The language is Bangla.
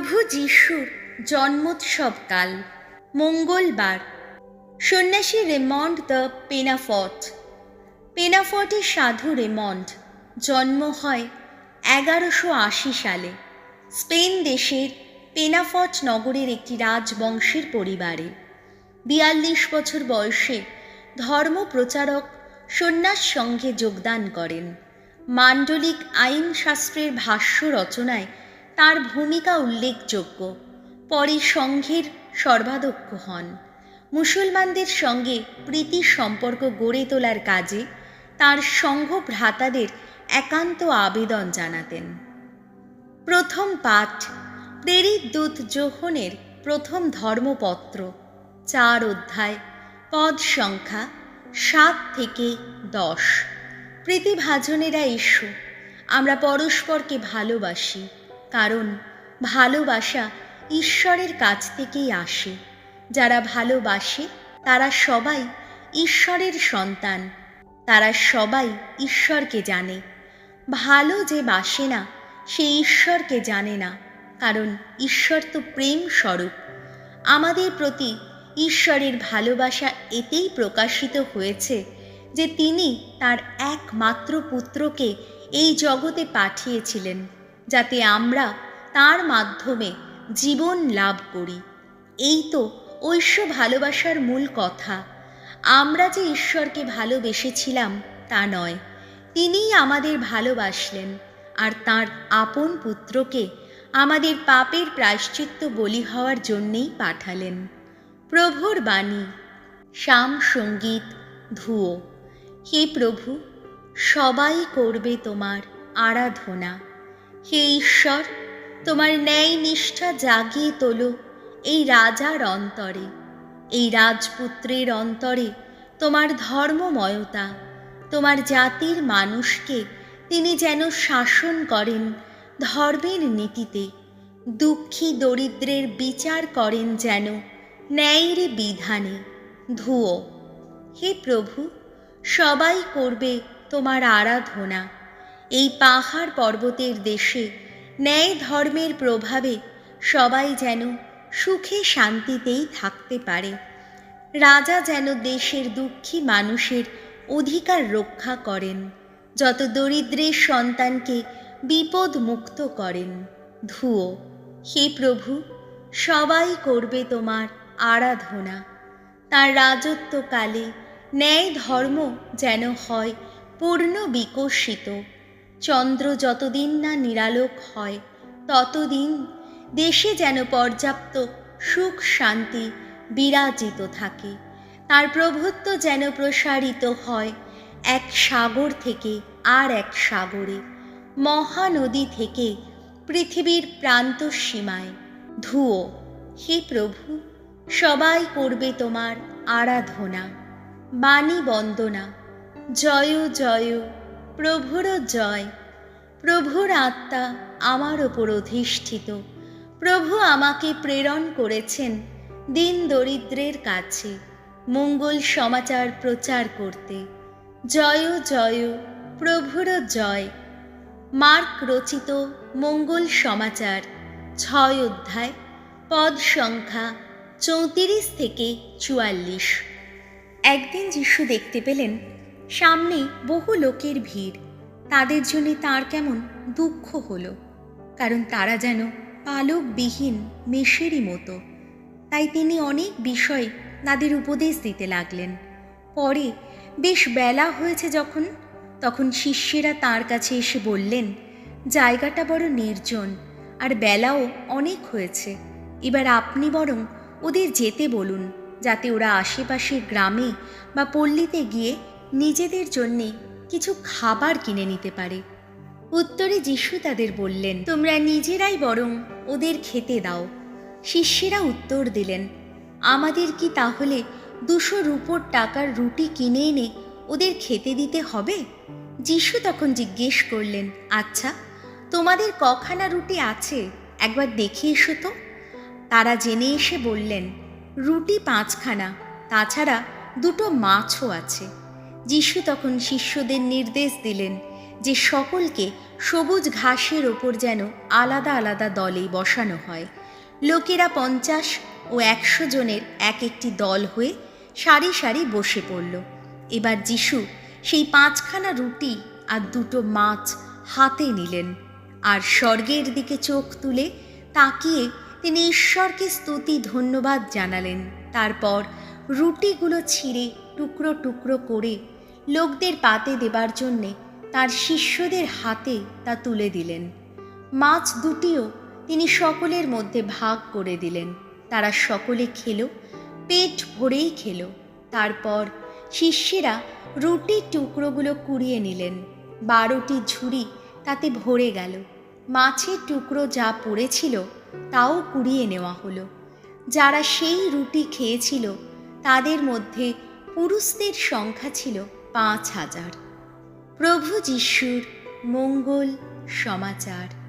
প্রভু যিশুর জন্মোৎসবকাল, মঙ্গলবার। সন্ন্যাসী রেমন্ড দ্য পেনাফট পেনাফটের সাধু রেমন্ড জন্ম হয় এগারোশো আশি সালে। স্পেন দেশের পেনাফট নগরের একটি রাজবংশের পরিবারে। বিয়াল্লিশ বছর বয়সে ধর্ম প্রচারক সন্ন্যাস সঙ্গে যোগদান করেন। মান্ডলিক আইনশাস্ত্রের ভাষ্য রচনায় তার ভূমিকা উল্লেখযোগ্য। পরে সংঘের সর্বাধ্যক্ষ হন। মুসলমানদের সঙ্গে প্রীতি সম্পর্ক গড়ে তোলার কাজে তার সংঘ ভ্রাতাদের একান্ত আবেদন জানাতেন। প্রথম পাঠ, প্রেরিত দূত যোহনের প্রথম ধর্মপত্র, চার অধ্যায়, পদ সংখ্যা সাত থেকে দশ। প্রীতিভাজনেরা এসো, আমরা পরস্পরকে ভালোবাসি। কারণ ভালোবাসা ঈশ্বরের কাছ থেকেই আসে। যারা ভালোবাসে, তারা সবাই ঈশ্বরের সন্তান। তারা সবাই ঈশ্বরকে জানে। ভালো যে বাসে না, সে ঈশ্বরকে জানে না। কারণ ঈশ্বর তো প্রেম স্বরূপ। আমাদের প্রতি ঈশ্বরের ভালোবাসা এতেই প্রকাশিত হয়েছে যে তিনি তার একমাত্র পুত্রকে এই জগতে পাঠিয়েছিলেন। যাতে আমরা তার মাধ্যমে জীবন লাভ করি। এই তো ঐশ্ব ভালোবাসার মূল কথা। আমরা যে ঈশ্বরকে ভালোবেসেছিলাম তা নয়, তিনিই আমাদের ভালোবাসলেন আর তার আপন পুত্রকে আমাদের পাপের প্রায়শ্চিত্ত বলি হওয়ার জন্যেই পাঠালেন। প্রভুর বাণী শাম সংগীত ধুয়ো হে প্রভু, সবাই করবে তোমার আরাধনা। হে ঈশ্বর, তোমার ন্যায় নিষ্ঠা জাগিয়ে তোলো এই রাজার অন্তরে। এই রাজপুত্রের অন্তরে তোমার ধর্মময়তা, তোমার জাতির মানুষকে তিনি যেন শাসন করেন ধর্মের নীতিতে, দুঃখী দরিদ্রের বিচার করেন যেন ন্যায়ের বিধানে। ধুয়ো হে প্রভু, সবাই করবে তোমার আরাধনা। এই পাহাড় পর্বতের দেশে ন্যায় ধর্মের প্রভাবে সবাই যেন সুখে শান্তিতেই থাকতে পারে। রাজা যেন দেশের দুঃখী মানুষের অধিকার রক্ষা করেন, যত দরিদ্রের সন্তানকে বিপদ মুক্ত করেন। ধুয়ো হে প্রভু, সবাই করবে তোমার আরাধনা। তার রাজত্বকালে ন্যায় ধর্ম যেন হয় পূর্ণ বিকশিত। চন্দ্র যতদিন না নিরালোক হয়, ততদিন দেশে যেন পর্যাপ্ত সুখ শান্তি বিরাজিত থাকে। তার প্রভুত্ব যেন প্রসারিত হয় এক সাগর থেকে আর এক সাগরে, মহানদী থেকে পৃথিবীর প্রান্ত সীমায়। ধুয়ো হে প্রভু, সবাই করবে তোমার আরাধনা। বাণী বন্দনা। জয় জয়। প্রভুর জয়। প্রভুর আত্মা আমার ওপর অধিষ্ঠিত। প্রভু আমাকে প্রেরণ করেছেন দিন দরিদ্রের কাছে, মঙ্গল সমাচার প্রচার করতে। জয় জয়, প্রভুর জয়। মার্ক রচিত মঙ্গল সমাচার, ছয় অধ্যায়, পদ সংখ্যা চৌত্রিশ থেকে চুয়াল্লিশ। একদিন যিশু দেখতে পেলেন সামনে বহু লোকের ভিড়। তাদের জন্য তার কেমন দুঃখ হলো। কারণ তারা যেন পালকবিহীন মেষেরই মতো। তাই তিনি অনেক বিষয় তাদের উপদেশ দিতে লাগলেন। পরে বেশ বেলা হয়েছে যখন, তখন শিষ্যেরা তার কাছে এসে বললেন, জায়গাটা বড় নির্জন, আর বেলাও অনেক হয়েছে। এবার আপনি বরং ওদের যেতে বলুন, যাতে ওরা আশেপাশের গ্রামে বা পল্লীতে গিয়ে নিজেদের জন্যে কিছু খাবার কিনে নিতে পারে। উত্তরে যিশু তাদের বললেন, তোমরা নিজেরাই বরং ওদের খেতে দাও। শিষ্যেরা উত্তর দিলেন, আমাদের কি তাহলে দুশো রুপোর টাকার রুটি কিনে এনে ওদের খেতে দিতে হবে? যিশু তখন জিজ্ঞেস করলেন আচ্ছা তোমাদের কখানা রুটি আছে? একবার দেখে এসো তো। তারা জেনে এসে বললেন, রুটি পাঁচখানা, তাছাড়া দুটো মাছও আছে। যিশু তখন শিষ্যদের নির্দেশ দিলেন যে সকলকে সবুজ ঘাসের ওপর যেন আলাদা আলাদা দলে বসানো হয়। লোকেরা পঞ্চাশ ও একশো জনের এক একটি দল হয়ে সারি সারি বসে পড়ল। এবার যিশু সেই পাঁচখানা রুটি আর দুটো মাছ হাতে নিলেন আর স্বর্গের দিকে চোখ তুলে তাকিয়ে তিনি ঈশ্বরকে স্তুতি ধন্যবাদ জানালেন। তারপর রুটিগুলো ছিঁড়ে টুকরো টুকরো করে লোকদের পাতে দেবার জন্যে তার শিষ্যদের হাতে তা তুলে দিলেন। মাছ দুটিও তিনি সকলের মধ্যে ভাগ করে দিলেন। তারা সকলে খেলো, পেট ভরেই খেলো। তারপর শিষ্যেরা রুটির টুকরোগুলো কুড়িয়ে নিলেন। বারোটি ঝুড়ি তাতে ভরে গেল। মাছের টুকরো যা পড়েছিল তাও কুড়িয়ে নেওয়া হলো। যারা সেই রুটি খেয়েছিল তাদের মধ্যে পুরুষদের সংখ্যা ছিল পাঁচ হাজার। প্রভু যিশুর মঙ্গল সমাচার।